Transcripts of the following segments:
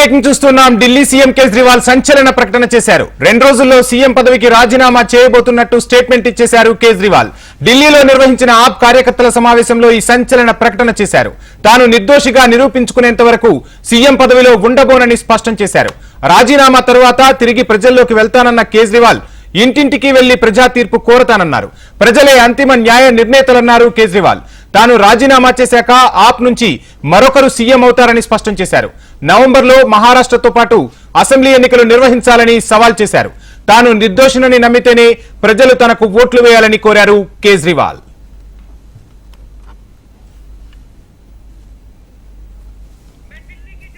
Breaking చూస్తున్నాం. Delhi CM Kejriwal సంచలన ప్రకటన చేశారు. రెండు రోజుల్లో సీఎం పదవికి రాజీనామా చేయబోతున్నట్టు స్టేట్మెంట్ ఇచ్చేశారు కేజ్రీవాల్. ఢిల్లీలో నిర్వహించిన ఆప్ కార్యకర్తల సమావేశంలో ఈ సంచలన ప్రకటన చేశారు. తాను నిర్దోషిగా నిరూపించుకునేంత వరకు సీఎం పదవిలో ఉండబోనని స్పష్టం చేశారు. రాజీనామా తరువాత తిరిగి ప్రజల్లోకి వెళ్తానన్న కేజ్రీవాల్ ఇంటింటికి వెళ్ళి ప్రజా తీర్పు కోరతానన్నారు. ప్రజలే అంతిమ న్యాయ నిర్ణేతలన్నారు కేజ్రీవాల్. తాను రాజీనామా చేశాక ఆప్ నుంచి మరొకరు సీఎం అవుతారని స్పష్టం చేశారు నవంబర్లో మహారాష్ట్రతో పాటు అసెంబ్లీ ఎన్నికలు నిర్వహించాలని సవాల్ చేశారు తాను నిర్దోషినని నమ్మితేనే ప్రజలు తనకు ఓట్లు వేయాలని కోరారు కేజ్రీవాల్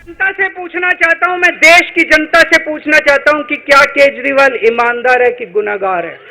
जनता से पूछना चाहता हूं मैं देश की जनता से पूछना चाहता हूं कि क्या केजरीवाल ईमानदार है कि गुनागार है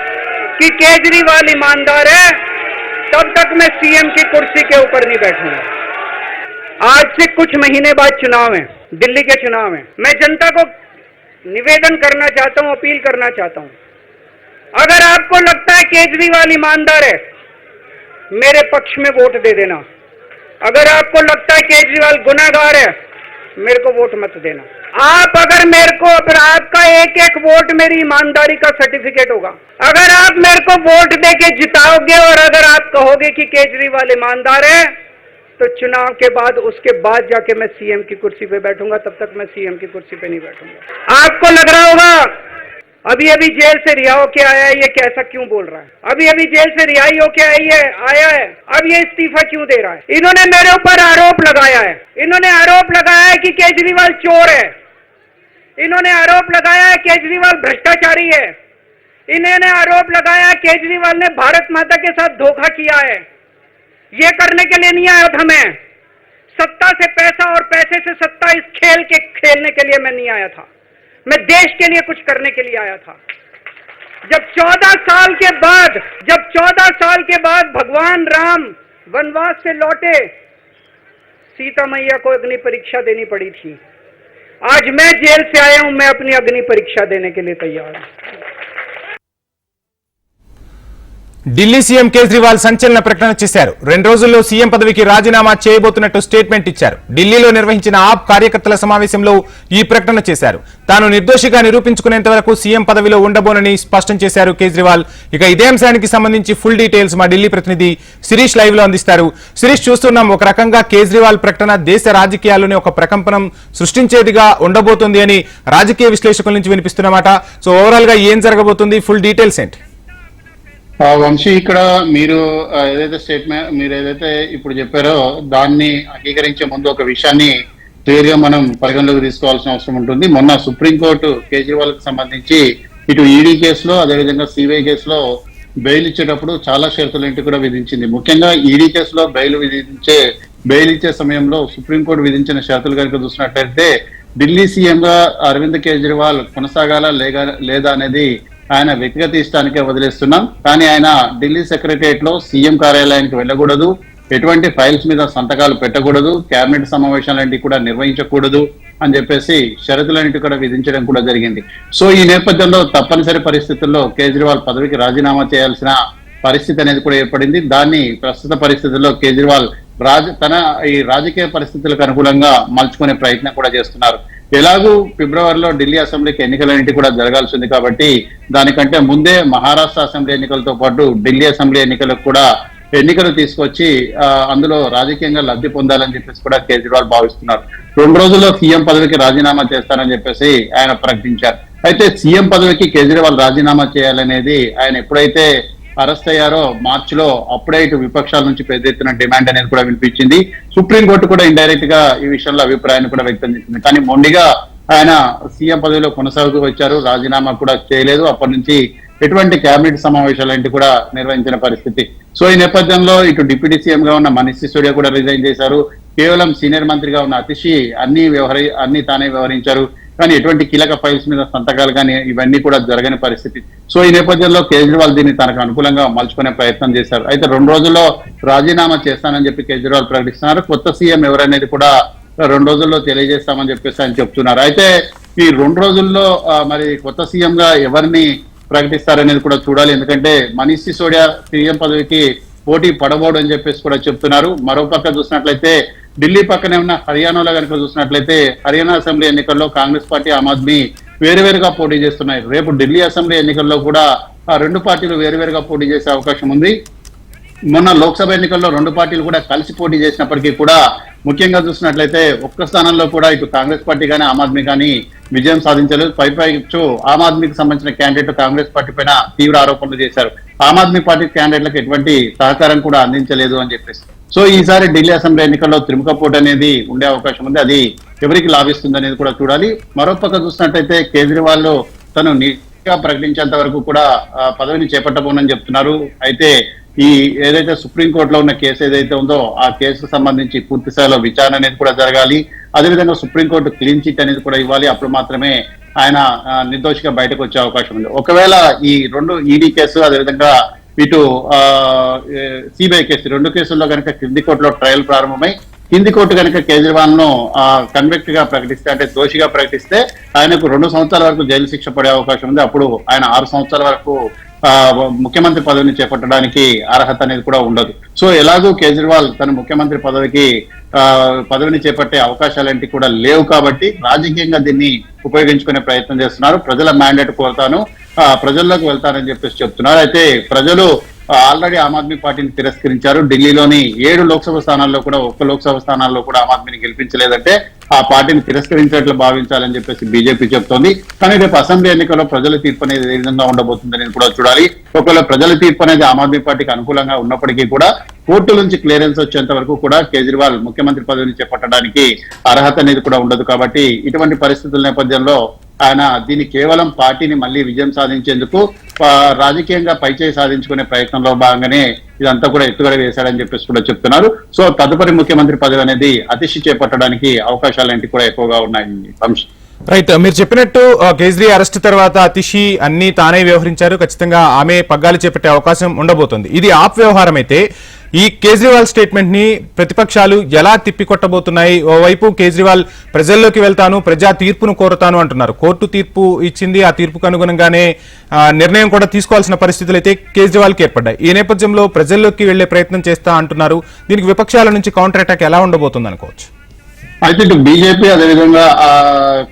कि केजरीवाल ईमानदार है, तब तक मैं सीएम की कुर्सी के ऊपर नहीं बैठूँगा। आज से कुछ महीने बाद चुनाव है, दिल्ली के चुनाव है। मैं जनता को निवेदन करना चाहता हूँ, अपील करना चाहता हूँ। अगर आपको लगता है केजरीवाल ईमानदार है, मेरे पक्ष में वोट दे देना। अगर आपको लगता है केजरीवाल गुनाहगार है, मेरे को वोट मत देना। आप अगर मेरे को अगर आपका एक एक वोट मेरी ईमानदारी का सर्टिफिकेट होगा। अगर आप मेरे को वोट दे के जिताओगे और अगर आप कहोगे कि केजरीवाल ईमानदार है तो चुनाव के बाद उसके बाद जाके मैं सीएम की कुर्सी पे बैठूँगा, तब तक मैं सीएम की कुर्सी पे नहीं बैठूँगा। आपको लग रहा होगा अभी अभी जेल से रिहा होके आया है, ये कैसा क्यों बोल रहा है? अभी अभी जेल से रिहाई होके आई है, आया है। अब ये इस्तीफा क्यों दे रहा है? इन्होंने मेरे ऊपर आरोप लगाया है। इन्होंने आरोप लगाया है कि केजरीवाल चोर है। इन्होंने आरोप लगाया है केजरीवाल भ्रष्टाचारी है। इन्होंने आरोप लगाया केजरीवाल ने भारत माता के साथ धोखा किया है। ये करने के लिए नहीं आया था मैं। सत्ता से पैसा और पैसे से सत्ता इस खेल के खेलने के लिए मैं नहीं आया था। मैं देश के लिए कुछ करने के लिए आया था। जब चौदह साल के बाद, जब चौदह साल के बाद भगवान राम वनवास से लौटे सीता मैया को अग्नि परीक्षा देनी पड़ी थी। आज मैं जेल से आया हूँ, मैं अपनी अग्नि परीक्षा देने के लिए तैयार हूँ। ఢిల్లీ సీఎం కేజ్రీవాల్ సంచలన ప్రకటన చేశారు. రెండు రోజుల్లో సీఎం పదవికి రాజీనామా చేయబోతున్నట్టు స్టేట్మెంట్ ఇచ్చారు. ఢిల్లీలో నిర్వహించిన ఆప్ కార్యకర్తల సమావేశంలో ఈ ప్రకటన చేశారు. తాను నిర్దోషిగా నిరూపించుకునేంత వరకు సీఎం పదవిలో ఉండబోనని స్పష్టం చేశారు కేజ్రీవాల్. ఇక ఇదే అంశానికి సంబంధించి ఫుల్ డీటెయిల్స్ మా ఢిల్లీ ప్రతినిధి శిరీష్ లైవ్లో అందిస్తారు. శిరీష్ చూస్తున్నాం ఒక రకంగా కేజ్రీవాల్ ప్రకటన దేశ రాజకీయాల్లోనే ఒక ప్రకంపనం సృష్టించేదిగా ఉండబోతుంది అని రాజకీయ విశ్లేషకుల నుంచి వినిపిస్తున్నమాట సో ఓవరాల్గా ఏం జరగబోతుంది? ఫుల్ డీటెయిల్స్ ఏంటి? వంశీ ఇక్కడ మీరు ఏదైతే స్టేట్మెంట్ మీరు ఏదైతే ఇప్పుడు చెప్పారో దాన్ని అంగీకరించే ముందు ఒక విషయాన్ని క్లియర్గా మనం పరిగణలోకి తీసుకోవాల్సిన అవసరం ఉంటుంది. మొన్న సుప్రీంకోర్టు కేజ్రీవాల్కి సంబంధించి ఇటు ఈడీ కేసులో అదేవిధంగా సిబిఐ కేసులో బెయిల్ ఇచ్చేటప్పుడు చాలా షరతులు ఇంటి కూడా విధించింది. ముఖ్యంగా ఈడీ కేసులో బెయిల్ విధించే బెయిల్ ఇచ్చే సమయంలో సుప్రీంకోర్టు విధించిన షరతులు కనుక చూసినట్లయితే ఢిల్లీ సీఎం గా అరవింద్ కేజ్రీవాల్ కొనసాగాలా లేదా అనేది ఆయన వ్యక్తిగత ఇష్టానికే వదిలేస్తున్నాం. కానీ ఆయన ఢిల్లీ సెక్రటరియట్లో సీఎం కార్యాలయానికి వెళ్ళకూడదు. ఎటువంటి ఫైల్స్ మీద సంతకాలు పెట్టకూడదు. కేబినెట్ సమావేశాలంటివి కూడా నిర్వహించకూడదు అని చెప్పేసి షరతులన్నిటి కూడా విధించడం కూడా జరిగింది. సో ఈ నేపథ్యంలో తప్పనిసరి పరిస్థితుల్లో కేజ్రీవాల్ పదవికి రాజీనామా చేయాల్సిన పరిస్థితి అనేది కూడా ఏర్పడింది. దాన్ని ప్రస్తుత పరిస్థితుల్లో కేజ్రీవాల్ రాజ తన ఈ రాజకీయ పరిస్థితులకు అనుకూలంగా మలుచుకునే ప్రయత్నం కూడా చేస్తున్నారు. ఎలాగూ ఫిబ్రవరిలో ఢిల్లీ అసెంబ్లీకి ఎన్నికలన్నింటి కూడా జరగాల్సి ఉంది కాబట్టి దానికంటే ముందే మహారాష్ట్ర అసెంబ్లీ ఎన్నికలతో పాటు ఢిల్లీ అసెంబ్లీ ఎన్నికలకు కూడా ఎన్నికలు తీసుకొచ్చి అందులో రాజకీయంగా లబ్ధి పొందాలని చెప్పేసి కూడా కేజ్రీవాల్ భావిస్తున్నారు. రెండు రోజుల్లో సీఎం పదవికి రాజీనామా చేస్తారని చెప్పేసి ఆయన ప్రకటించారు. అయితే సీఎం పదవికి కేజ్రీవాల్ రాజీనామా చేయాలనేది ఆయన ఎప్పుడైతే అరెస్ట్ అయ్యారో మార్చ్లో అప్పుడే ఇటు విపక్షాల నుంచి పెద్ద ఎత్తున డిమాండ్ అనేది కూడా వినిపించింది. సుప్రీంకోర్టు కూడా ఇండైరెక్ట్గా ఈ విషయంలో అభిప్రాయాన్ని కూడా వ్యక్తం చేసింది. కానీ మొండిగా ఆయన సీఎం పదవిలో కొనసాగుతూ వచ్చారు. రాజీనామా కూడా చేయలేదు. అప్పటి నుంచి ఎటువంటి కేబినెట్ సమావేశాలు కూడా నిర్వహించిన పరిస్థితి. సో ఈ నేపథ్యంలో ఇటు డిప్యూటీ సీఎం గా ఉన్న మనీష్ సిసోడియా కూడా రిజైన్ చేశారు. కేవలం సీనియర్ మంత్రిగా ఉన్న అతిషి అన్ని వ్యవహరి అన్ని తానే వ్యవహరించారు. కానీ ఎటువంటి కీలక ఫైల్స్ మీద సంతకాలు కానీ ఇవన్నీ కూడా జరగని పరిస్థితి. సో ఈ నేపథ్యంలో కేజ్రీవాల్ దీన్ని తనకు అనుకూలంగా మలుచుకునే ప్రయత్నం చేశారు. అయితే రెండు రోజుల్లో రాజీనామా చేస్తానని చెప్పి కేజ్రీవాల్ ప్రకటిస్తున్నారు. కొత్త సీఎం ఎవరనేది కూడా రెండు రోజుల్లో తెలియజేస్తామని చెప్పేసి ఆయన చెప్తున్నారు. అయితే ఈ రెండు రోజుల్లో మరి కొత్త సీఎం గా ఎవరిని ప్రకటిస్తారనేది కూడా చూడాలి. ఎందుకంటే మనీష్ సిసోడియా సీఎం పదవికి పోటీ పడబోడు అని చెప్పేసి కూడా చెప్తున్నారు. మరో పక్క చూసినట్లయితే ఢిల్లీ పక్కనే ఉన్న హర్యానాలో కనుక చూసినట్లయితే హర్యానా అసెంబ్లీ ఎన్నికల్లో కాంగ్రెస్ పార్టీ ఆమ్ ఆద్మీ వేరువేరుగా పోటీ చేస్తున్నాయి. రేపు ఢిల్లీ అసెంబ్లీ ఎన్నికల్లో కూడా ఆ రెండు పార్టీలు వేరువేరుగా పోటీ చేసే అవకాశం ఉంది. మొన్న లోక్సభ ఎన్నికల్లో రెండు పార్టీలు కూడా కలిసి పోటీ చేసినప్పటికీ కూడా ముఖ్యంగా చూసినట్లయితే ఒక్క స్థానంలో కూడా ఇటు కాంగ్రెస్ పార్టీ కానీ ఆమ్ ఆద్మీ కానీ విజయం సాధించలేదు. పై పైచు ఆమ్ ఆద్మీకి సంబంధించిన క్యాండిడేట్ కాంగ్రెస్ పార్టీ పైన తీవ్ర ఆరోపణలు చేశారు. ఆమ్ ఆద్మీ పార్టీ క్యాండిడేట్లకు ఎటువంటి సహకారం కూడా అందించలేదు అని చెప్పేసి. సో ఈసారి ఢిల్లీ అసెంబ్లీ ఎన్నికల్లో త్రిముఖ పోటీ అనేది ఉండే అవకాశం ఉంది. అది ఎవరికి లాభిస్తుంది అనేది కూడా చూడాలి. మరోపక్క చూసినట్టయితే కేజ్రీవాల్ తను గా ప్రకటించేంత వరకు కూడా పదవిని చేపట్టబోనని చెప్తున్నారు. అయితే ఈ ఏదైతే సుప్రీంకోర్టులో ఉన్న కేసు ఏదైతే ఉందో ఆ కేసుకు సంబంధించి పూర్తి స్థాయిలో విచారణ అనేది కూడా జరగాలి. అదేవిధంగా సుప్రీంకోర్టు క్లీన్ చిట్ అనేది కూడా ఇవ్వాలి. అప్పుడు మాత్రమే ఆయన నిర్దోషిగా బయటకు వచ్చే అవకాశం ఉంది. ఒకవేళ ఈ రెండు ఈడీ కేసు అదేవిధంగా ఇటు సిబిఐ కేసు రెండు కేసుల్లో కనుక కింది కోర్టులో ట్రయల్ ప్రారంభమై కింది కోర్టు కనుక కేజ్రీవాల్ను కన్విక్ట్గా ప్రకటిస్తే అంటే దోషిగా ప్రకటిస్తే ఆయనకు రెండు సంవత్సరాల వరకు జైలు శిక్ష పడే అవకాశం ఉంది. అప్పుడు ఆయన ఆరు సంవత్సరాల వరకు ఆ, ముఖ్యమంత్రి పదవిని చేపట్టడానికి అర్హత అనేది కూడా ఉండదు. సో ఎలాగూ కేజ్రీవాల్ తన ముఖ్యమంత్రి పదవికి ఆ, పదవిని చేపట్టే అవకాశాలేంటి కూడా లేవు కాబట్టి రాజకీయంగా దీన్ని ఉపయోగించుకునే ప్రయత్నం చేస్తున్నారు. ప్రజల మ్యాండేట్ కోరుతాను. ఆ, ప్రజల్లోకి వెళ్తానని చెప్పేసి చెప్తున్నారు. అయితే ప్రజలు ఆల్రెడీ ఆమ్ ఆద్మీ పార్టీని తిరస్కరించారు. ఢిల్లీలోని ఏడు లోక్సభ స్థానాల్లో కూడా ఒక్క లోక్సభ స్థానాల్లో కూడా ఆమ్ ఆద్మీని గెలిపించలేదంటే ఆ పార్టీని తిరస్కరించినట్లు భావించాలని చెప్పేసి బీజేపీ చెప్తోంది. కానీ రేపు అసెంబ్లీ ఎన్నికల్లో ప్రజల తీర్పు అనేది ఏ విధంగా ఉండబోతుంది అనేది కూడా చూడాలి. ఒకవేళ ప్రజల తీర్పు అనేది ఆమ్ ఆద్మీ పార్టీకి అనుకూలంగా ఉన్నప్పటికీ కూడా కోర్టు నుంచి క్లియరెన్స్ వచ్చేంత వరకు కూడా కేజ్రీవాల్ ముఖ్యమంత్రి పదవిని చేపట్టడానికి అర్హత అనేది కూడా ఉండదు కాబట్టి ఇటువంటి పరిస్థితుల నేపథ్యంలో ఆయన దీన్ని కేవలం పార్టీని మళ్ళీ విజయం సాధించేందుకు రాజకీయంగా పైచేయి సాధించుకునే ప్రయత్నంలో భాగంగానే ఇదంతా కూడా ఎత్తుగడ వేశాడని చెప్పేసి కూడా చెప్తున్నారు. సో తదుపరి ముఖ్యమంత్రి పదవి అనేది అతిశి చేపట్టడానికి అవకాశాలు కూడా ఎక్కువగా ఉన్నాయి వంశీ? రైట్. మీరు చెప్పినట్టు కేజ్రీ అరెస్ట్ తర్వాత అతిషి అన్ని తానే వ్యవహరించారు. ఖచ్చితంగా ఆమె పగ్గాలు చేపట్టే అవకాశం ఉండబోతుంది. ఇది ఆప్ వ్యవహారం అయితే ఈ కేజ్రీవాల్ స్టేట్మెంట్ని ప్రతిపక్షాలు ఎలా తిప్పికొట్టబోతున్నాయి? ఓవైపు కేజ్రీవాల్ ప్రజల్లోకి వెళ్తాను ప్రజా తీర్పును కోరుతాను అంటున్నారు. కోర్టు తీర్పు ఇచ్చింది ఆ తీర్పుకు అనుగుణంగానే నిర్ణయం కూడా తీసుకోవాల్సిన పరిస్థితులు అయితే కేజ్రీవాల్కి ఏర్పడ్డాయి. ఈ నేపథ్యంలో ప్రజల్లోకి వెళ్ళే ప్రయత్నం చేస్తా అంటున్నారు. దీనికి విపక్షాల నుంచి కౌంటర్ అటాక్ ఎలా ఉండబోతుంది అనుకోవచ్చు? అయితే ఇటు బీజేపీ అదేవిధంగా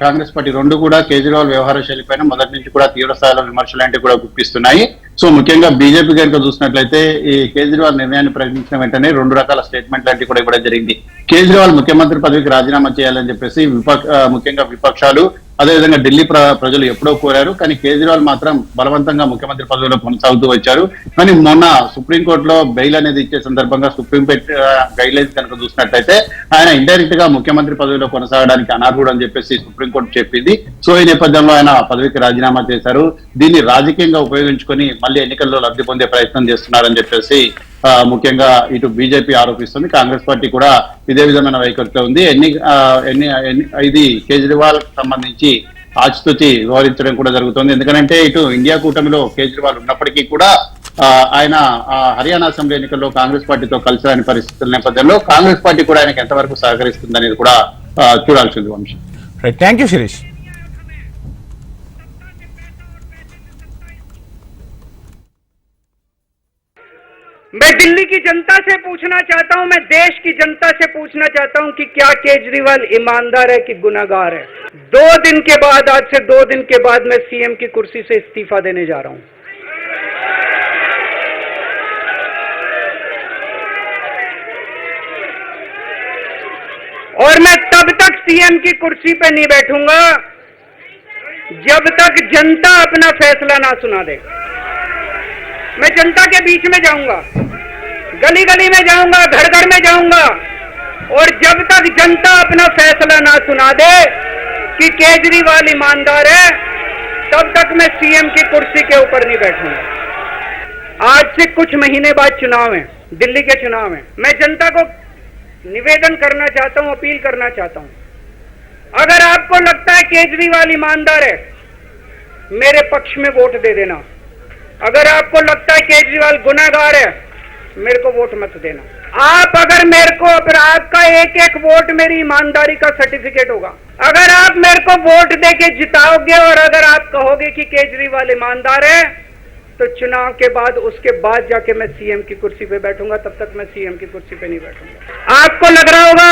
కాంగ్రెస్ పార్టీ రెండు కూడా కేజ్రీవాల్ వ్యవహార శైలి పైన మొదటి నుంచి కూడా తీవ్ర స్థాయిలో విమర్శలు అంటే కూడా గుప్పిస్తున్నాయి. సో ముఖ్యంగా బీజేపీ కనుక చూసినట్లయితే ఈ కేజ్రీవాల్ నిర్ణయాన్ని ప్రకటించిన వెంటనే రెండు రకాల స్టేట్మెంట్ లాంటివి కూడా ఇవ్వడం జరిగింది. కేజ్రీవాల్ ముఖ్యమంత్రి పదవికి రాజీనామా చేయాలని చెప్పేసి విపక్ష ముఖ్యంగా విపక్షాలు అదేవిధంగా ఢిల్లీ ప్రజలు ఎప్పుడో కోరారు. కానీ కేజ్రీవాల్ మాత్రం బలవంతంగా ముఖ్యమంత్రి పదవిలో కొనసాగుతూ వచ్చారు. కానీ మొన్న సుప్రీంకోర్టులో బెయిల్ అనేది ఇచ్చే సందర్భంగా సుప్రీం గైడ్ లైన్స్ కనుక చూసినట్లయితే ఆయన ఇండైరెక్ట్గా ముఖ్యమంత్రి పదవిలో కొనసాగడానికి అనర్హుడు అని చెప్పేసి సుప్రీంకోర్టు చెప్పింది. సో ఈ నేపథ్యంలో ఆయన పదవికి రాజీనామా చేశారు. దీన్ని రాజకీయంగా ఉపయోగించుకొని మళ్ళీ ఎన్నికల్లో లబ్ధి పొందే ప్రయత్నం చేస్తున్నారని చెప్పేసి ముఖ్యంగా ఇటు బీజేపీ ఆరోపిస్తుంది. కాంగ్రెస్ పార్టీ కూడా ఇదే విధమైన వైఖరితో ఉంది. ఎన్ని ఎన్ని ఇది కేజ్రీవాల్ సంబంధించి ఆచితూచి వివరించడం కూడా జరుగుతుంది. ఎందుకంటే ఇటు ఇండియా కూటమిలో కేజ్రీవాల్ ఉన్నప్పటికీ కూడా ఆయన ఆ, హర్యానా అసెంబ్లీ ఎన్నికల్లో కాంగ్రెస్ పార్టీతో కలిసి రాని పరిస్థితుల నేపథ్యంలో కాంగ్రెస్ పార్టీ కూడా ఆయనకు ఎంతవరకు సహకరిస్తుంది అనేది కూడా చూడాల్సింది వంశం. థ్యాంక్ యూ శిరీష్ मैं दिल्ली की जनता से पूछना चाहता हूँ, मैं देश की जनता से पूछना चाहता हूँ कि क्या केजरीवाल ईमानदार है कि गुनागार है? दो दिन के बाद, आज से दो दिन के बाद मैं सीएम की कुर्सी से इस्तीफा देने जा रहा हूँ। और मैं तब तक सीएम की कुर्सी पे नहीं बैठूँगा जब तक जनता अपना फैसला ना सुना दे। मैं जनता के बीच में जाऊँगा। गली गली में जाऊँगा घर घर में जाऊँगा। और जब तक जनता अपना फैसला ना सुना दे कि केजरीवाल ईमानदार है, तब तक मैं सीएम की कुर्सी के ऊपर नहीं बैठूँगा। आज से कुछ महीने बाद चुनाव है, दिल्ली के चुनाव है। मैं जनता को निवेदन करना चाहता हूँ, अपील करना चाहता हूँ। अगर आपको लगता है केजरीवाल ईमानदार है, मेरे पक्ष में वोट दे देना। अगर आपको लगता है केजरीवाल गुनागार है, मेरे को वोट मत देना। आप अगर मेरे को, अगर आपका एक एक वोट मेरी ईमानदारी का सर्टिफिकेट होगा। अगर आप मेरे को वोट दे के जिताओगे और अगर आप कहोगे कि केजरीवाल ईमानदार है तो चुनाव के बाद उसके बाद जाके मैं सीएम की कुर्सी पे बैठूँगा, तब तक मैं सीएम की कुर्सी पे नहीं बैठूँगा। आपको लग रहा होगा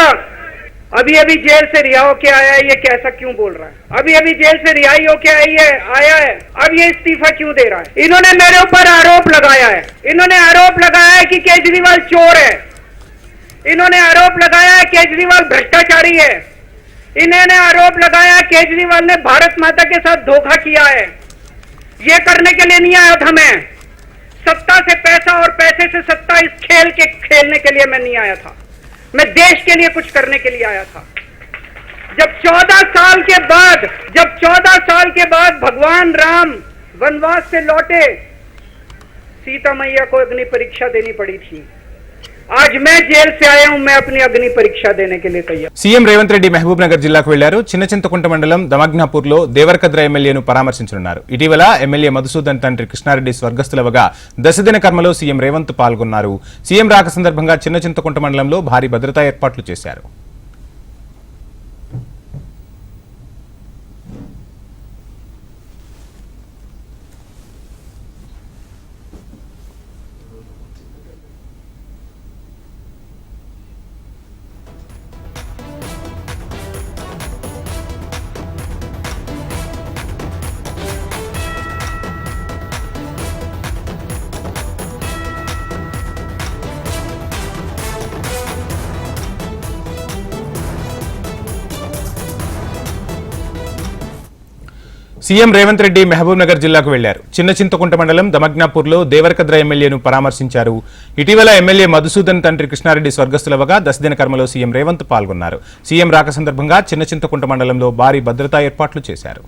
अभी अभी जेल से रिहा होके आया है, ये कैसा क्यों बोल रहा है? अभी अभी जेल से रिहाई होके आई है, आया है, अब ये इस्तीफा क्यों दे रहा है? इन्होंने मेरे ऊपर आरोप लगाया है। इन्होंने आरोप लगाया है कि केजरीवाल चोर है। इन्होंने आरोप लगाया है केजरीवाल भ्रष्टाचारी है। इन्होंने आरोप लगाया केजरीवाल ने भारत माता के साथ धोखा किया है। ये करने के लिए नहीं आया था मैं। सत्ता से पैसा और पैसे से सत्ता इस खेल के खेलने के लिए मैं नहीं आया था। मैं देश के लिए कुछ करने के लिए आया था। जब 14 साल के बाद, जब 14 साल के बाद भगवान राम वनवास से लौटे सीता मैया को अग्नि परीक्षा देनी पड़ी थी। आज मैं जेल से आया हूं मैं अपनी अग्नि परीक्षा देने के लिए तैयार సీఎం రేవంత్ రెడ్డి మహబూబ్ నగర్ జిల్లాకు వెళ్లారు చిన్న చింతకుంట మండలం దమగ్నాపూర్ లో దేవరకద్ర ఎమ్మెల్యేను పరామర్శించనున్నారు ఇటీవల ఎమ్మెల్యే మధుసూదన్ తండ్రి కృష్ణారెడ్డి స్వర్గస్థులవగా దశదిన కర్మలో సీఎం రేవంత్ పాల్గొన్నారు సీఎం రాక సందర్భంగా చిన్న చింతకుంట మండలంలో భారీ భద్రతా ఏర్పాట్లు చేశారు సీఎం రేవంత్ రెడ్డి మహబూబ్ నగర్ జిల్లాకు వెళ్ళారు. చిన్న చింతకుంట మండలం దమగ్నాపూర్లో దేవరకద్ర ఎమ్మెల్యేను పరామర్శించారు. ఇటీవల ఎమ్మెల్యే మధుసూదన్ తండ్రి కృష్ణారెడ్డి స్వర్గస్థులవగా దశదిన కర్మలో సీఎం రేవంత్ పాల్గొన్నారు. సీఎం రాక సందర్భంగా చిన్న చింతకుంట మండలంలో భారీ భద్రతా ఏర్పాట్లు చేశారు.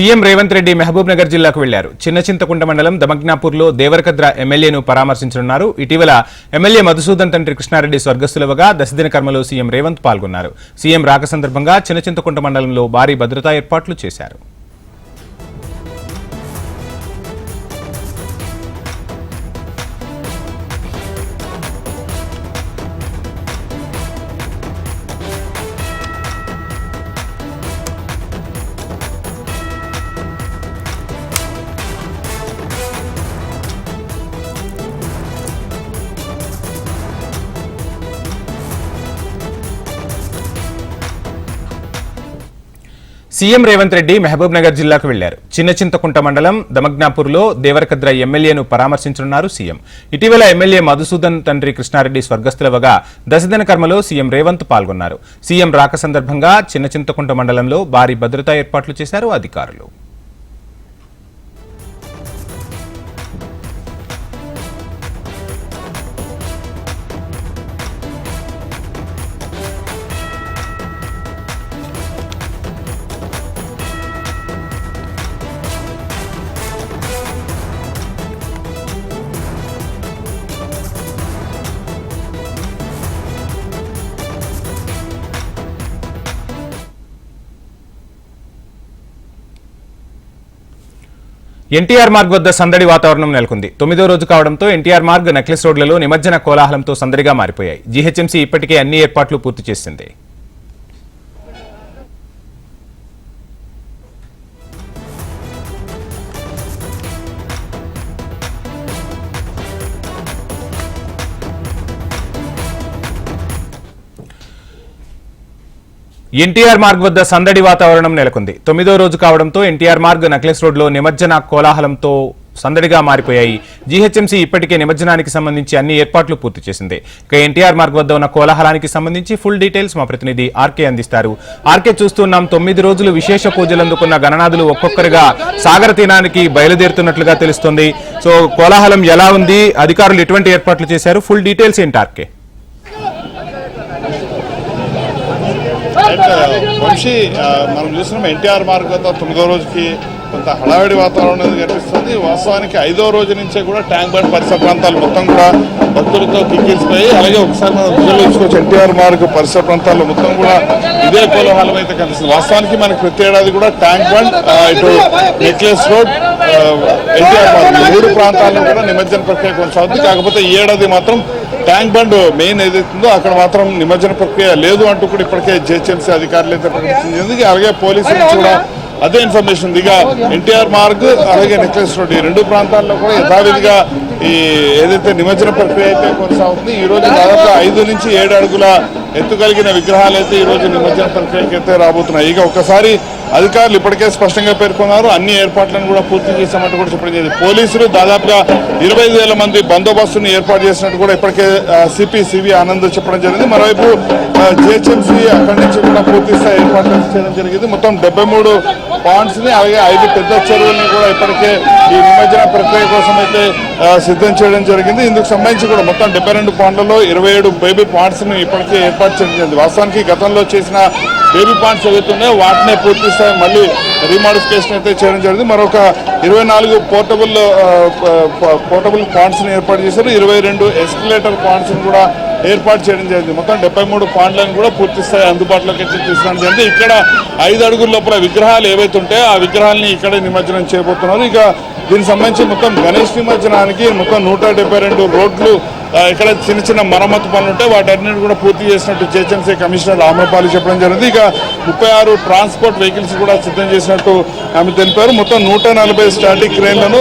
సీఎం రేవంత్ రెడ్డి మహబూబ్ నగర్ జిల్లాకు వెళ్ళారు. చిన్న చింతకుంట మండలం దమగ్నాపూర్లో దేవరకద్ర ఎమ్మెల్యేను పరామర్శించనున్నారు. ఇటీవల ఎమ్మెల్యే మధుసూదన్ తండ్రి కృష్ణారెడ్డి స్వర్గస్థులవగా దశదిన కర్మలో సీఎం రేవంత్ పాల్గొన్నారు. సీఎం రాక సందర్భంగా చిన్న చింతకుంట మండలంలో భారీ భద్రతా ఏర్పాట్లు చేశారు. సీఎం రేవంత్ రెడ్డి మహబూబ్ నగర్ జిల్లాకు వెళ్ళారు. చిన్న చింతకుంట మండలం దమగ్నాపూర్లో దేవరకద్ర ఎమ్మెల్యేను పరామర్శించనున్నారు సీఎం. ఇటీవల ఎమ్మెల్యే మధుసూదన్ తండ్రి కృష్ణారెడ్డి స్వర్గస్థులవగా దశదిన కర్మలో సీఎం రేవంత్ పాల్గొన్నారు. సీఎం రాక సందర్భంగా చిన్న చింతకుంట మండలంలో భారీ భద్రతా ఏర్పాట్లు చేశారు అధికారులు. ఎన్టీఆర్ మార్గ్ వద్ద సందడి వాతావరణం నెలకొంది. తొమ్మిదో రోజు కావడంతో ఎన్టీఆర్ మార్గ్ నెక్లెస్ రోడ్లలో నిమజ్జన కోలాహలంతో సందడిగా మారిపోయాయి. జీహెచ్ఎంసీ ఇప్పటికే అన్ని ఏర్పాట్లు పూర్తి చేసింది. ఎన్టీఆర్ మార్గ్ వద్ద సందడి వాతావరణం నెలకొంది. తొమ్మిదో రోజు కావడంతో ఎన్టీఆర్ మార్గ్ నక్లెస్ రోడ్లో నిమజ్జన కోలాహలంతో సందడిగా మారిపోయాయి. జీహెచ్ఎంసీ ఇప్పటికే నిమజ్జనానికి సంబంధించి అన్ని ఏర్పాట్లు పూర్తి చేసింది. ఇక ఎన్టీఆర్ మార్గ్ వద్ద ఉన్న కోలాహలానికి సంబంధించి ఫుల్ డీటెయిల్స్ మా ప్రతినిధి ఆర్కే అందిస్తారు. ఆర్కే చూస్తున్నాం తొమ్మిది రోజులు విశేష పూజలు అందుకున్న గణనాథులు ఒక్కొక్కరుగా సాగర తీరానికి బయలుదేరుతున్నట్లుగా తెలుస్తుంది. సో కోలాహలం ఎలా ఉంది? అధికారులు ఎటువంటి ఏర్పాట్లు చేశారు? ఫుల్ డీటెయిల్స్ ఏంటి ఆర్కే? అండ్ వంశీ మనం చూస్తున్నాం ఎన్టీఆర్ మార్గంతో తొమ్మిదో రోజుకి కొంత హడావిడి వాతావరణం అనేది కనిపిస్తుంది. వాస్తవానికి ఐదో రోజు నుంచే కూడా ట్యాంక్ బండ్ పరిసర ప్రాంతాలు మొత్తం కూడా భక్తులతో కిక్కిరిసిపోయి అలాగే ఒకసారి మనం విజువల్ ఎన్టీఆర్ మార్గ్ పరిసర ప్రాంతాల్లో మొత్తం కూడా ఇదే కోలాహలం అయితే కనిపిస్తుంది. వాస్తవానికి మనకి ప్రతి ఏడాది కూడా ట్యాంక్ బండ్ ఇటు నెక్లెస్ రోడ్ ఎన్టీఆర్ మార్గ్. మూడు ప్రాంతాల్లో కూడా నిమజ్జన ప్రక్రియ కొనసాగుతుంది. కాకపోతే ఈ ఏడాది మాత్రం ట్యాంక్ బండ్ మెయిన్ ఏదైతుందో అక్కడ మాత్రం నిమజ్జన ప్రక్రియ లేదు అంటూ కూడా ఇప్పటికే జేహెచ్ఎంసీ అధికారులు అయితే ప్రకటించింది అలాగే పోలీసులు కూడా అదే ఇన్ఫర్మేషన్ ఉంది ఇక ఎన్టీఆర్ మార్గ్ అలాగే నెక్లెస్ రోడ్ ఈ రెండు ప్రాంతాల్లో కూడా యథావిధిగా ఈ ఏదైతే నిమజ్జన ప్రక్రియ అయితే కొనసాగుతుంది ఈ రోజు దాదాపు ఐదు నుంచి ఏడు అడుగుల ఎత్తు కలిగిన విగ్రహాలు అయితే ఈ రోజు నిమజ్జన ప్రక్రియకి అయితే రాబోతున్నాయి. ఇక ఒక్కసారి అధికారులు ఇప్పటికే స్పష్టంగా పేర్కొన్నారు. అన్ని ఏర్పాట్లను కూడా పూర్తి చేశామంటూ కూడా చెప్పడం జరిగింది. పోలీసులు దాదాపుగా ఇరవై వేల మంది బందోబస్తుని ఏర్పాటు చేసినట్టు కూడా ఇప్పటికే సిపి సివి ఆనంద్ చెప్పడం జరిగింది. మరోవైపు జిహెచ్ఎంసీ అక్కడి నుంచి కూడా పూర్తి స్థాయి ఏర్పాట్లు చేయడం జరిగింది. మొత్తం డెబ్బై మూడు పాయింట్స్ని అలాగే ఐదు పెద్ద చెరువుల్ని కూడా ఇప్పటికే ఈ నిమజ్జన ప్రక్రియ కోసం అయితే సిద్ధం చేయడం జరిగింది. ఇందుకు సంబంధించి కూడా మొత్తం డెబ్బై రెండు పాయింట్లలో ఇరవై ఏడు బేబీ పాయింట్స్ని ఇప్పటికే ఏర్పాటు చేయడం జరిగింది. వాస్తవానికి గతంలో చేసిన బేబీ పాయింట్స్ ఏవైతే ఉన్నాయో వాటినే పూర్తి స్థాయి మళ్ళీ రీమాడిఫికేషన్ అయితే చేయడం జరిగింది. మరొక ఇరవై నాలుగు పోర్టబుల్ పోర్టబుల్ పాయింట్స్ని ని ఏర్పాటు చేశారు. ఇరవై రెండు ఎస్కలేటర్ పాయింట్స్ని ని కూడా ఏర్పాటు చేయడం జరిగింది. మొత్తం డెబ్బై మూడు పాండ్లను కూడా పూర్తి స్థాయి అందుబాటులోకి అయితే జరిగింది. ఇక్కడ ఐదు అడుగుల లోపల విగ్రహాలు ఏవైతే ఉంటాయో ఆ విగ్రహాలని ఇక్కడే నిమజ్జనం చేయబోతున్నారు. ఇక దీనికి సంబంధించి మొత్తం గణేష్ నిమజ్జనానికి మొత్తం నూట రెండు రోడ్లు ఇక్కడ చిన్న చిన్న మరమ్మతు పనులు ఉంటాయి వాటన్నిటి కూడా పూర్తి చేసినట్టు జిహెచ్ఎంసీ కమిషనర్ ఆమ్రపాలి చెప్పడం జరిగింది. ఇక ముప్పై ఆరు ట్రాన్స్పోర్ట్ వెహికల్స్ కూడా సిద్ధం చేసినట్టు ఆమె తెలిపారు. మొత్తం నూట నలభై స్టాటిక్ క్రేన్లను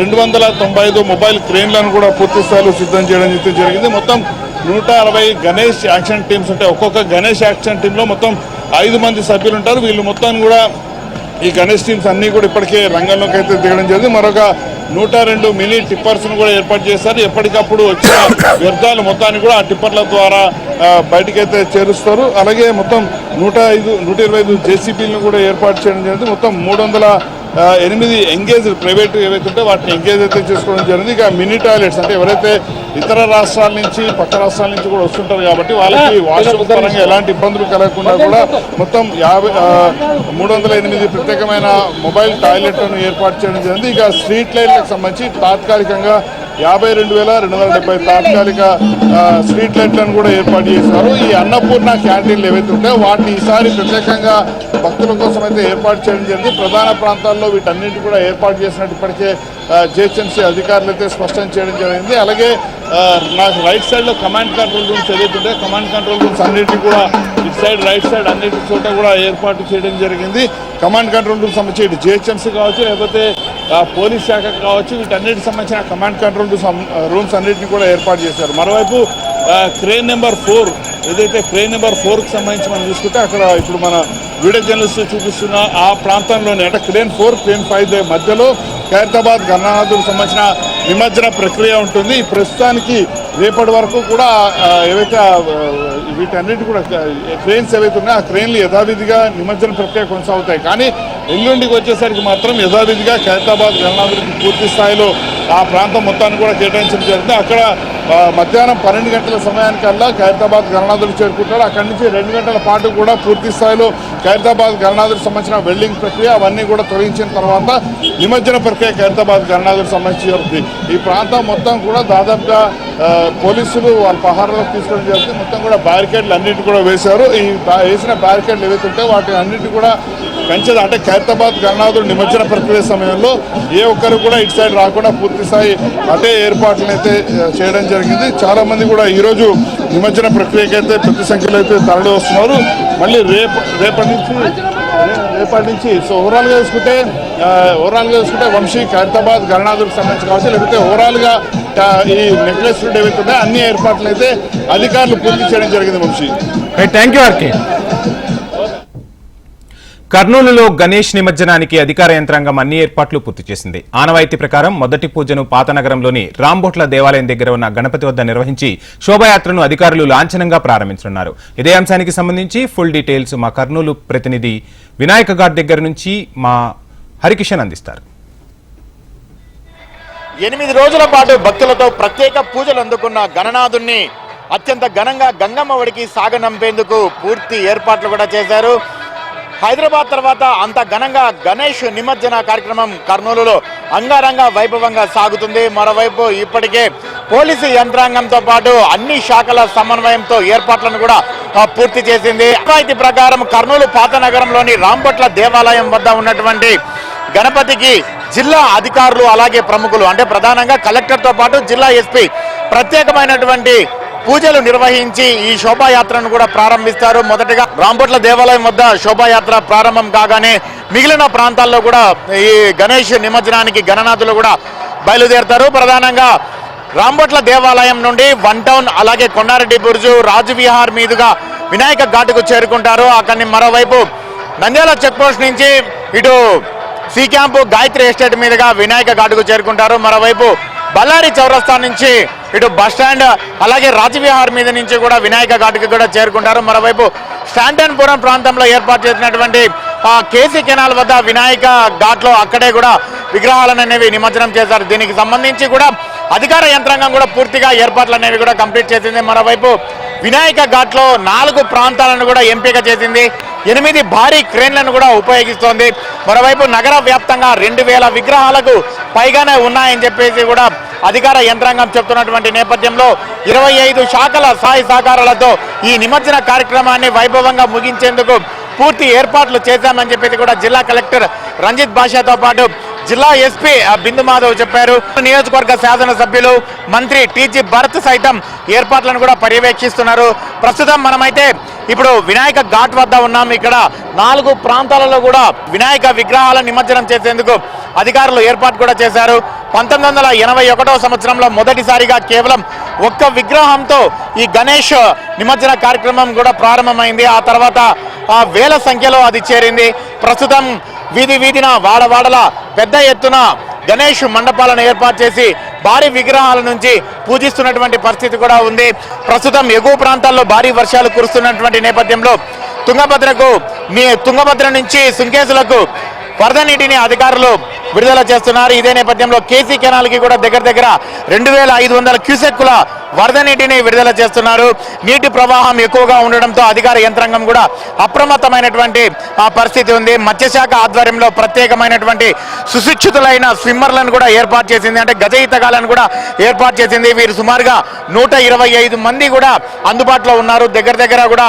రెండు వందల తొంభై ఐదు మొబైల్ క్రేన్లను కూడా పూర్తి స్థాయిలో సిద్ధం చేయడం జరిగింది. మొత్తం నూట అరవై గణేష్ యాక్షన్ టీమ్స్ ఉంటాయి. ఒక్కొక్క గణేష్ యాక్షన్ టీంలో మొత్తం ఐదు మంది సభ్యులు ఉంటారు వీళ్ళు మొత్తం కూడా ఈ గణేష్ టీమ్స్ అన్ని కూడా ఇప్పటికే రంగంలోకి అయితే దిగడం జరిగింది. మరొక నూట రెండు మినీ టిప్పర్స్ను కూడా ఏర్పాటు చేస్తారు ఎప్పటికప్పుడు వచ్చిన వ్యర్థాలు మొత్తాన్ని కూడా ఆ టిప్పర్ల ద్వారా బయటకైతే చేరుస్తారు. అలాగే మొత్తం నూట ఐదు నూట ఇరవై ఐదు జేసీబీలను కూడా ఏర్పాటు చేయడం జరిగింది. మొత్తం మూడు వందల ఎనిమిది ఎంగేజ్ ప్రైవేట్ ఏవైతే ఉంటే వాటిని ఎంగేజ్ అయితే చేసుకోవడం జరిగింది. ఇక మినీ టాయిలెట్స్ అంటే ఎవరైతే ఇతర రాష్ట్రాల నుంచి పక్క రాష్ట్రాల నుంచి కూడా వస్తుంటారు కాబట్టి వాళ్ళకి వాష్రూమ్ పరంగా ఎలాంటి ఇబ్బందులు కలగకుండా కూడా మొత్తం యాభై మూడు వందల ఎనిమిది ప్రత్యేకమైన మొబైల్ టాయిలెట్లను ఏర్పాటు చేయడం జరిగింది. ఇక స్ట్రీట్ లైట్లకు సంబంధించి తాత్కాలికంగా యాభై రెండు వేల రెండు వందల డెబ్బై తాత్కాలిక స్ట్రీట్ లైట్లను కూడా ఏర్పాటు చేశారు. ఈ అన్నపూర్ణ క్యాంటీన్లు ఏవైతే ఉంటాయో వాటిని ఈసారి ప్రత్యేకంగా భక్తుల కోసం అయితే ఏర్పాటు చేయడం జరిగింది. ప్రధాన ప్రాంతాల్లో వీటన్నిటి కూడా ఏర్పాటు చేసినట్టు ఇప్పటికే జిహెచ్ఎంసీ అధికారులు అయితే స్పష్టం చేయడం జరిగింది. అలాగే నాకు రైట్ సైడ్లో కమాండ్ కంట్రోల్ రూమ్స్ ఏదైతే కమాండ్ కంట్రోల్ రూమ్స్ అన్నిటిని కూడా ఇటు సైడ్ రైట్ సైడ్ అన్నిటి చోట కూడా ఏర్పాటు చేయడం జరిగింది. కమాండ్ కంట్రోల్ రూమ్ సంబంధించి ఇటు జిహెచ్ఎంసీ కావచ్చు లేకపోతే పోలీస్ శాఖ కావచ్చు వీటన్నిటికి సంబంధించిన కమాండ్ కంట్రోల్ రూమ్స్ రూమ్స్ అన్నింటినీ కూడా ఏర్పాటు చేశారు. మరోవైపు క్రేన్ నెంబర్ ఫోర్ ఏదైతే క్రేన్ నెంబర్ ఫోర్కి సంబంధించి మనం చూసుకుంటే అక్కడ ఇప్పుడు మన వీడియో జర్నలిస్ట్ చూపిస్తున్న ఆ ప్రాంతంలోనే అంటే క్రేన్ ఫోర్ క్రేన్ ఫైవ్ మధ్యలో ఖైరతాబాద్ గన్నాథుకు సంబంధించిన నిమజ్జన ప్రక్రియ ఉంటుంది. ప్రస్తుతానికి రేపటి వరకు కూడా ఏవైతే వీటన్నిటి కూడా క్రెయిన్స్ ఏవైతే ఉన్నాయో ఆ క్రెయిన్లు యథావిధిగా నిమజ్జన ప్రక్రియ కొనసాగుతాయి. కానీ ఎల్లుండికి వచ్చేసరికి మాత్రం యథావిధిగా ఖైరతాబాద్ గణనాథుడికి పూర్తి స్థాయిలో ఆ ప్రాంతం మొత్తాన్ని కూడా కేటాయించడం జరిగింది. అక్కడ మధ్యాహ్నం పన్నెండు గంటల సమయానికల్లా ఖైరతాబాద్ గణనాథులు చేరుకుంటారు. అక్కడి నుంచి రెండు గంటల పాటు కూడా పూర్తి స్థాయిలో ఖైరతాబాద్ గణనాథులకు సంబంధించిన వెల్డింగ్ ప్రక్రియ అవన్నీ కూడా తొలగించిన తర్వాత నిమజ్జన ప్రక్రియ ఖైరతాబాద్ గణనాథులకు సంబంధించి జరుగుతుంది. ఈ ప్రాంతం మొత్తం కూడా దాదాపుగా పోలీసులు వాళ్ళ పహారాలకు తీసుకోవడం జరిగింది. మొత్తం కూడా బ్యారికేడ్లు అన్నింటి కూడా వేశారు. ఈ వేసిన బ్యారికేడ్లు ఏవైతే ఉంటాయో వాటి అన్నింటి కూడా పెంచదు అంటే ఖైరతాబాద్ గణనాథుడు నిమజ్జన ప్రక్రియ సమయంలో ఏ ఒక్కరు కూడా ఇటు సైడ్ రాకుండా పూర్తి స్థాయి అటే ఏర్పాట్లను అయితే చేయడం జరిగింది. చాలామంది కూడా ఈరోజు నిమజ్జన ప్రక్రియకి అయితే పెద్ద సంఖ్యలో అయితే తరలి వస్తున్నారు. మళ్ళీ రేపు రేపటి నుంచి రేపటి నుంచి సో ఓవరాల్గా చూసుకుంటే ఓవరాల్గా చూసుకుంటే వంశీ ఖైరతాబాద్ గణనాథుడికి సంబంధించి కావచ్చు లేకపోతే ఓవరాల్గా ఈ నెక్లెస్ రోడ్ ఏవైతే ఉన్నాయో అన్ని ఏర్పాట్లు అయితే అధికారులు పూర్తి చేయడం జరిగింది వంశీ. థ్యాంక్ యూ ఆర్కే కర్నూలులో గణేష్ నిమజ్జనానికి అధికార యంత్రాంగం అన్ని ఏర్పాట్లు పూర్తి చేసింది. ఆనవాయితీ ప్రకారం మొదటి పూజను పాతనగరంలోని రాంబోట్ల దేవాలయం దగ్గర ఉన్న గణపతి వద్ద నిర్వహించి శోభాయాత్రను అధికారులు లాంఛనంగా ప్రారంభించనున్నారు. ఇదే అంశానికి సంబంధించి ఫుల్ డీటెయిల్స్ మా కర్నూలు ప్రతినిధి వినాయక ఘాట్ దగ్గర నుంచి మా హరికిషన్ అందిస్తారు. ఎనిమిది రోజుల పాటు భక్తులతో ప్రత్యేక పూజలు అందుకున్న గణనాథుణ్ణి అత్యంత ఘనంగా గంగమ్మ ఒడికి సాగనంపేందుకు పూర్తి ఏర్పాట్లు కూడా చేశారు. హైదరాబాద్ తర్వాత అంత ఘనంగా గణేష్ నిమజ్జన కార్యక్రమం కర్నూలులో అంగరంగ వైభవంగా సాగుతుంది. మరోవైపు ఇప్పటికే పోలీసు యంత్రాంగంతో పాటు అన్ని శాఖల సమన్వయంతో ఏర్పాట్లను కూడా పూర్తి చేసింది. అనాయితీ ప్రకారం కర్నూలు పాత నగరంలోని రాంపట్ల దేవాలయం వద్ద ఉన్నటువంటి గణపతికి జిల్లా అధికారులు అలాగే ప్రముఖులు అంటే ప్రధానంగా కలెక్టర్తో పాటు జిల్లా ఎస్పీ ప్రత్యేకమైనటువంటి పూజలు నిర్వహించి ఈ శోభాయాత్రను కూడా ప్రారంభిస్తారు. మొదటగా రాంపట్ల దేవాలయం వద్ద శోభాయాత్ర ప్రారంభం కాగానే మిగిలిన ప్రాంతాల్లో కూడా ఈ గణేష్ నిమజ్జనానికి గణనాథులు కూడా బయలుదేరతారు. ప్రధానంగా రాంబొట్ల దేవాలయం నుండి వన్ టౌన్ అలాగే కొండారెడ్డి బుర్జు రాజవిహార్ మీదుగా వినాయక ఘాటుకు చేరుకుంటారు. అక్కడిని మరోవైపు నంద్యాల చెక్పోస్ట్ నుంచి ఇటు సి క్యాంపు గాయత్రి ఎస్టేట్ మీదుగా వినాయక ఘాటుకు చేరుకుంటారు. మరోవైపు బళ్ళారి చౌరస్తా నుంచి ఇటు బస్ స్టాండ్ అలాగే రాజవిహార్ మీద నుంచి కూడా వినాయక ఘాట్కి కూడా చేరుకుంటారు. మరోవైపు స్టాంటన్పురం ప్రాంతంలో ఏర్పాటు చేసినటువంటి ఆ కేసీ కెనాల్ వద్ద వినాయక ఘాట్లో అక్కడే కూడా విగ్రహాలను అనేవి నిమజ్జనం చేశారు. దీనికి సంబంధించి కూడా అధికార యంత్రాంగం కూడా పూర్తిగా ఏర్పాట్లు అనేవి కూడా కంప్లీట్ చేసింది. మరోవైపు వినాయక ఘాట్లో నాలుగు ప్రాంతాలను కూడా ఎంపిక చేసింది. ఎనిమిది భారీ క్రేన్లను కూడా ఉపయోగిస్తోంది. మరోవైపు నగర వ్యాప్తంగా రెండు వేల విగ్రహాలకు పైగానే ఉన్నాయని చెప్పేసి కూడా అధికార యంత్రాంగం చెప్తున్నటువంటి నేపథ్యంలో ఇరవై ఐదు శాఖల సాయి సహకారాలతో ఈ నిమజ్జన కార్యక్రమాన్ని వైభవంగా ముగించేందుకు పూర్తి ఏర్పాట్లు చేశామని చెప్పేసి కూడా జిల్లా కలెక్టర్ రంజిత్ భాషతో పాటు జిల్లా ఎస్పీ ఆ, బిందు మాధవ్ చెప్పారు. నియోజకవర్గ శాసనసభ్యులు మంత్రి టీజీ భరత్ సైతం ఏర్పాట్లను కూడా పర్యవేక్షిస్తున్నారు. ప్రస్తుతం మనమైతే ఇప్పుడు వినాయక ఘాట్ వద్ద ఉన్నాం. ఇక్కడ నాలుగు ప్రాంతాలలో కూడా వినాయక విగ్రహాల నిమజ్జనం చేసేందుకు అధికారులు ఏర్పాటు కూడా చేశారు. పంతొమ్మిది వందల ఎనభై ఒకటో సంవత్సరంలో మొదటిసారిగా కేవలం ఒక్క విగ్రహంతో ఈ గణేష్ నిమజ్జన కార్యక్రమం కూడా ప్రారంభమైంది. ఆ తర్వాత ఆ వేల సంఖ్యలో అది చేరింది. ప్రస్తుతం వీధి వీధిన వాడవాడల పెద్ద ఎత్తున గణేష్ మండపాలను ఏర్పాటు చేసి భారీ విగ్రహాల నుంచి పూజిస్తున్నటువంటి పరిస్థితి కూడా ఉంది. ప్రస్తుతం ఎగువ ప్రాంతాల్లో భారీ వర్షాలు కురుస్తున్నటువంటి నేపథ్యంలో తుంగభద్రకు మీ తుంగభద్ర నుంచి సుంకేసులకు వరద నీటిని అధికారులు విడుదల చేస్తున్నారు. ఇదే నేపథ్యంలో కేసీ కెనాల్కి కూడా దగ్గర దగ్గర రెండు వేల ఐదు వందల క్యూసెక్కుల వరద నీటిని విడుదల చేస్తున్నారు. నీటి ప్రవాహం ఎక్కువగా ఉండడంతో అధికార యంత్రాంగం కూడా అప్రమత్తమైనటువంటి ఆ పరిస్థితి ఉంది. మత్స్యశాఖ ఆధ్వర్యంలో ప్రత్యేకమైనటువంటి సుశిక్షితులైన స్విమ్మర్లను కూడా ఏర్పాటు చేసింది. అంటే గజ ఈతగాలను కూడా ఏర్పాటు చేసింది. వీరు సుమారుగా నూట ఇరవై ఐదు మంది కూడా అందుబాటులో ఉన్నారు. దగ్గర దగ్గర కూడా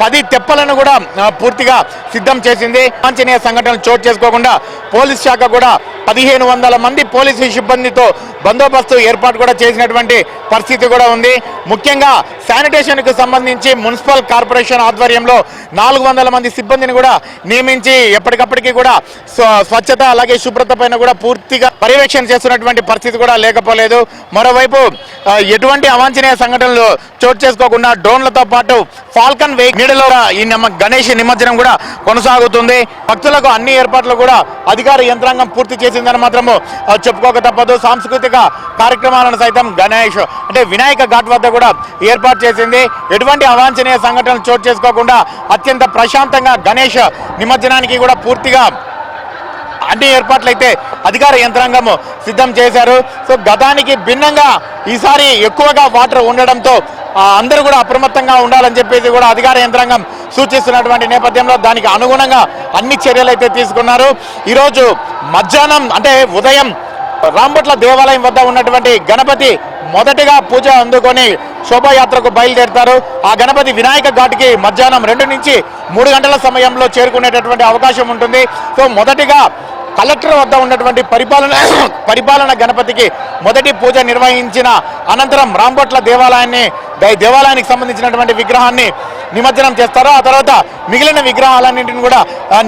పది తెప్పలను కూడా పూర్తిగా సిద్ధం చేసింది. వాంఛనీయ సంఘటనలు చోటు చేసుకోకుండా పోలీస్ శాఖ కూడా పదిహేను వందల మంది పోలీసు సిబ్బందితో బందోబస్తు ఏర్పాటు కూడా చేసినటువంటి పరిస్థితి కూడా ఉంది. ముఖ్యంగా శానిటేషన్కు సంబంధించి మున్సిపల్ కార్పొరేషన్ ఆధ్వర్యంలో నాలుగు వందల మంది సిబ్బందిని కూడా నియమించి ఎప్పటికప్పటికి కూడా స్వ- స్వచ్ఛత అలాగే శుభ్రత పైన కూడా పూర్తిగా పర్యవేక్షణ చేస్తున్నటువంటి పరిస్థితి కూడా లేకపోలేదు. మరోవైపు ఎటువంటి అవాంఛనీయ సంఘటనలు చోటు చేసుకోకుండా డ్రోన్లతో పాటు ఫాల్కన్ వెహికల్ నీడలో ఈ నమ్మ- గణేష్ నిమజ్జనం కూడా కొనసాగుతుంది. భక్తులకు అన్ని ఏర్పాట్లు కూడా అధికార యంత్రాంగం పూర్తి చేసిందని మాత్రము చెప్పుకోక తప్పదు. సాంస్కృతిక కార్యక్రమాలను సైతం గణేష్ అంటే వినాయక ఘాట్ వద్ద కూడా ఏర్పాటు చేసింది. ఎటువంటి అవాంఛనీయ సంఘటనలు చోటు చేసుకోకుండా అత్యంత ప్రశాంతంగా గణేష్ నిమజ్జనానికి కూడా పూర్తిగా అన్ని ఏర్పాట్లు అయితే అధికార యంత్రాంగం సిద్ధం చేశారు. సో గతానికి భిన్నంగా ఈసారి ఎక్కువగా వాటర్ ఉండడంతో అందరూ కూడా అప్రమత్తంగా ఉండాలని చెప్పేసి కూడా అధికార యంత్రాంగం సూచిస్తున్నటువంటి నేపథ్యంలో దానికి అనుగుణంగా అన్ని చర్యలు అయితే తీసుకున్నారు. ఈరోజు మధ్యాహ్నం అంటే ఉదయం రాంబట్ల దేవాలయం వద్ద ఉన్నటువంటి గణపతి మొదటిగా పూజ అందుకొని శోభాయాత్రకు బయలుదేరుతారు. ఆ గణపతి వినాయక ఘాట్కి మధ్యాహ్నం రెండు నుంచి మూడు గంటల సమయంలో చేరుకునేటటువంటి అవకాశం ఉంటుంది. సో మొదటిగా కలెక్టర్ వద్ద ఉన్నటువంటి పరిపాలన పరిపాలన గణపతికి మొదటి పూజ నిర్వహించిన అనంతరం రాంబొట్ల దేవాలయాన్ని దేవాలయానికి సంబంధించినటువంటి విగ్రహాన్ని నిమజ్జనం చేస్తారు. ఆ తర్వాత మిగిలిన విగ్రహాలన్నింటిని కూడా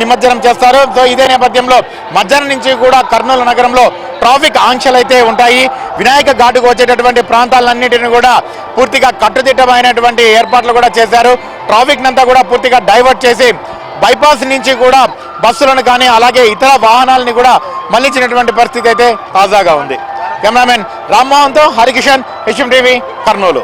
నిమజ్జనం చేస్తారు. సో ఇదే నేపథ్యంలో మధ్యాహ్నం నుంచి కూడా కర్నూలు నగరంలో ట్రాఫిక్ ఆంక్షలు అయితే ఉంటాయి. వినాయక ఘాటుకు వచ్చేటటువంటి ప్రాంతాలన్నింటిని కూడా పూర్తిగా కట్టుదిట్టమైనటువంటి ఏర్పాట్లు కూడా చేశారు. ట్రాఫిక్ నంతా కూడా పూర్తిగా డైవర్ట్ చేసి బైపాస్ నుంచి కూడా బస్సులను కానీ అలాగే ఇతర వాహనాలని కూడా మళ్ళించినటువంటి పరిస్థితి అయితే తాజాగా ఉంది. కెమెరామెన్ రామ్మోహన్తో Harikishan HM TV Kurnool.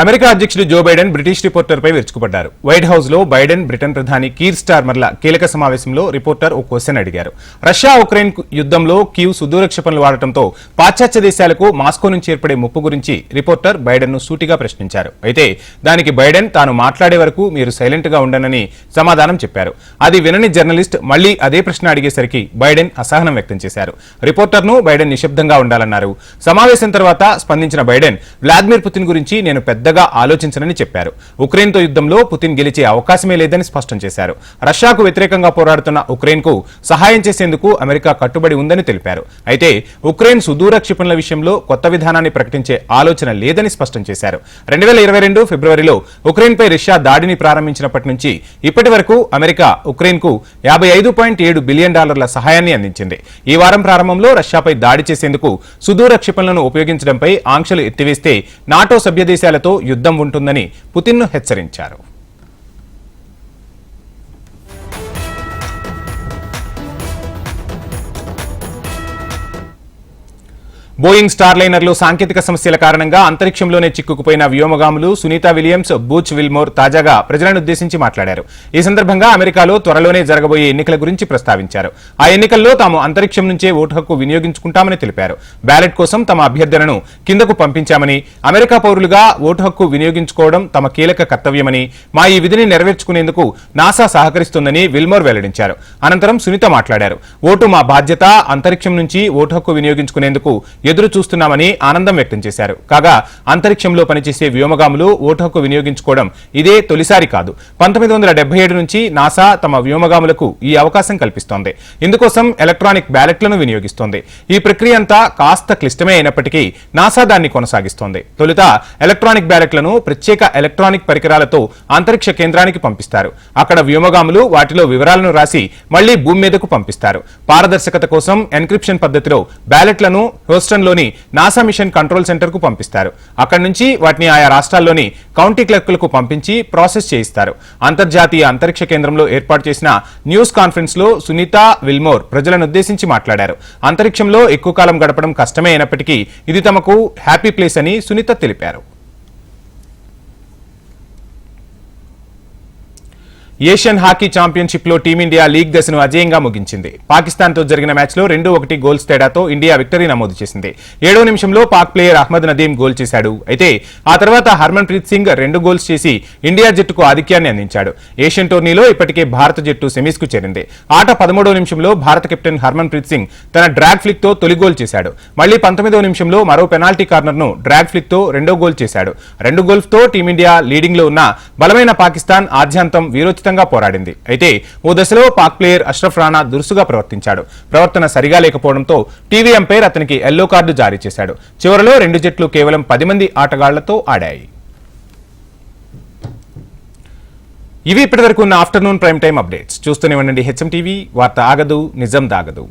America అధ్యక్షుడు జో బైడెన్ బ్రిటిష్ రిపోర్టర్పై విరుచుకుపడ్డారు. వైట్ హౌస్లో బైడెన్ బ్రిటన్ ప్రధాని కీర్ స్టార్మర్ల కీలక సమావేశంలో రిపోర్టర్ ఓ క్వశ్చన్ అడిగారు. రష్యా ఉక్రెయిన్ యుద్ధంలో కీవ్ సుదూర క్షిపణులు వాడటంతో పాశ్చాత్య దేశాలకు మాస్కో నుంచి ఏర్పడే ముప్పు గురించి రిపోర్టర్ బైడెన్ను సూటిగా ప్రశ్నించారు. అయితే దానికి బైడెన్ తాను మాట్లాడే వరకు మీరు సైలెంట్గా ఉండనని సమాధానం చెప్పారు. అది వినని జర్నలిస్ట్ మళ్ళీ అదే ప్రశ్న అడిగేసరికి బైడెన్ అసహనం వ్యక్తం చేశారు. రిపోర్టర్ను బైడెన్ నిశ్శబ్దంగా ఉండాలన్నారు. సమావేశం తర్వాత స్పందించిన బైడెన్ వ్లాదిమిర్ పుతిన్ గురించి నేను పెద్ద పెద్దగా ఆలోచించనని చెప్పారు. ఉక్రెయిన్తో యుద్ధంలో పుతిన్ గెలిచే అవకాశమే లేదని స్పష్టం చేశారు. రష్యాకు వ్యతిరేకంగా పోరాడుతున్న ఉక్రెయిన్కు సహాయం చేసేందుకు అమెరికా కట్టుబడి ఉందని తెలిపారు. అయితే ఉక్రెయిన్ సుదూర క్షిపణుల విషయంలో కొత్త విధానాన్ని ప్రకటించే ఆలోచన లేదని స్పష్టం చేశారు. రెండు వేల ఇరవై రెండు ఫిబ్రవరిలో ఉక్రెయిన్పై రష్యా దాడిని ప్రారంభించినప్పటి నుంచి ఇప్పటి వరకు అమెరికా ఉక్రెయిన్కు యాభై ఐదు పాయింట్ ఏడు బిలియన్ డాలర్ల సహాయాన్ని అందించింది. ఈ వారం ప్రారంభంలో రష్యాపై దాడి చేసేందుకు సుదూర క్షిపణులను ఉపయోగించడంపై ఆంక్షలు ఎత్తివేస్తే నాటో సభ్య దేశాలతో యుద్ధం ఉంటుందని పుతిన్ను హెచ్చరించారు. బోయింగ్ స్టార్ లైనర్లు సాంకేతిక సమస్యల కారణంగా అంతరిక్షంలోనే చిక్కుకుపోయిన వ్యోమగాములు సునీత విలియమ్స్ బూచ్ విల్మోర్ తాజాగా ప్రజలను ఉద్దేశించి మాట్లాడారు. ఈ సందర్భంగా అమెరికాలో త్వరలోనే జరగబోయే ఎన్నికల గురించి ప్రస్తావించారు. ఆ ఎన్నికల్లో తాము అంతరిక్షం నుంచే ఓటు హక్కు వినియోగించుకుంటామని తెలిపారు. బ్యాలెట్ కోసం తమ అభ్యర్థనను కిందకు పంపించామని అమెరికా పౌరులుగా ఓటు హక్కు వినియోగించుకోవడం తమ కీలక కర్తవ్యమని మా ఈ విధిని నెరవేర్చుకునేందుకు నాసా సహకరిస్తుందని విల్మోర్ వెల్లడించారు. అనంతరం సునీత మాట్లాడారు. ఓటు మా బాధ్యత అంతరిక్షం నుంచి ఓటు హక్కు వినియోగించుకునేందుకు ఎదురు చూస్తున్నామని ఆనందం వ్యక్తం చేశారు. కాగా అంతరిక్షంలో పనిచేసే వ్యోమగాములు ఓటు హక్కు వినియోగించుకోవడం ఇదే తొలిసారి కాదు. పంతొమ్మిది వందల ఏడు నుంచి నాసా తమ వ్యోమగాములకు ఈ అవకాశం కల్పిస్తోంది. ఇందుకోసం ఎలక్ట్రానిక్ బ్యాలెట్లను వినియోగిస్తోంది. ఈ ప్రక్రియ అంతా కాస్త క్లిష్టమే అయినప్పటికీ నాసా దాన్ని కొనసాగిస్తోంది. తొలుత ఎలక్ట్రానిక్ బ్యాలెట్లను ప్రత్యేక ఎలక్ట్రానిక్ పరికరాలతో అంతరిక్ష కేంద్రానికి పంపిస్తారు. అక్కడ వ్యోమగాములు వాటిలో వివరాలను రాసి మళ్ళీ భూమి మీదకు పంపిస్తారు. పారదర్శకత కోసం ఎన్క్రిప్షన్ పద్ధతిలో బ్యాలెట్లను హోస్టన్లోని నాసా మిషన్ కంట్రోల్ సెంటర్కు పంపిస్తారు. అక్కడి నుంచి వాటిని ఆయా రాష్ట్రాల్లోని కౌంటీ క్లర్కులకు పంపించి ప్రాసెస్ చేయిస్తారు. అంతర్జాతీయ అంతరిక్ష కేంద్రంలో ఏర్పాటు చేసిన న్యూస్ కాన్ఫరెన్స్లో సునీత విల్మోర్ ప్రజలను ఉద్దేశించి మాట్లాడారు. అంతరిక్షంలో ఎక్కువ కాలం గడపడం కష్టమే అయినప్పటికీ ఇది తమకు హ్యాపీ ప్లేస్ అని సునీత తెలిపారు. ఏషియన్ హాకీ ఛాంపియన్షిప్లో టీమిండియా లీగ్ దశను అజేయంగా ముగించింది. పాకిస్తాన్తో జరిగిన మ్యాచ్లో రెండు ఒకటి గోల్స్ తేడాతో ఇండియా విక్టరీ నమోదు చేసింది. ఏడో నిమిషంలో పాక్ ప్లేయర్ అహ్మద్ నదీం గోల్ చేశాడు. అయితే ఆ తర్వాత హర్మన్ ప్రీత్ సింగ్ రెండు గోల్స్ చేసి ఇండియా జట్టుకు ఆధిక్యాన్ని అందించాడు. ఏషియన్ టోర్నీలో ఇప్పటికే భారత జట్టు సెమీస్కు చేరింది. ఆట పదమూడో నిమిషంలో భారత కెప్టెన్ హర్మన్ ప్రీత్ సింగ్ తన డ్రాగ్ ఫ్లిక్తో తొలి గోల్ చేశాడు. మళ్ళీ పంతొమ్మిదో నిమిషంలో మరో పెనాల్టీ కార్నర్ను డ్రాగ్ ఫ్లిక్తో రెండో గోల్ చేశాడు. రెండు గోల్స్తో టీమిండియా లీడింగ్లో ఉన్న బలమైన పాకిస్తాన్ ఆద్యాంతం వీరోచితంగా పోరాడింది. అయితే ఓ దశలో పాక్ ప్లేయర్ అష్రఫ్ రాణా దురుసుగా ప్రవర్తించాడు. ప్రవర్తన సరిగా లేకపోవడంతో టీవీ అంపైర్ అతనికి ఎల్లో కార్డు జారీ చేశాడు. చివరలో రెండు జట్లు కేవలం పది మంది ఆటగాళ్ళతో ఆడాయి. ఇవి ఇప్పటివరకు ఉన్న ఆఫ్టర్నూన్ ప్రైమ్ టైం అప్డేట్స్. చూస్తూనే ఉండండి హెచ్ఎం టీవీ. వార్త ఆగదు నిజం దాగదు.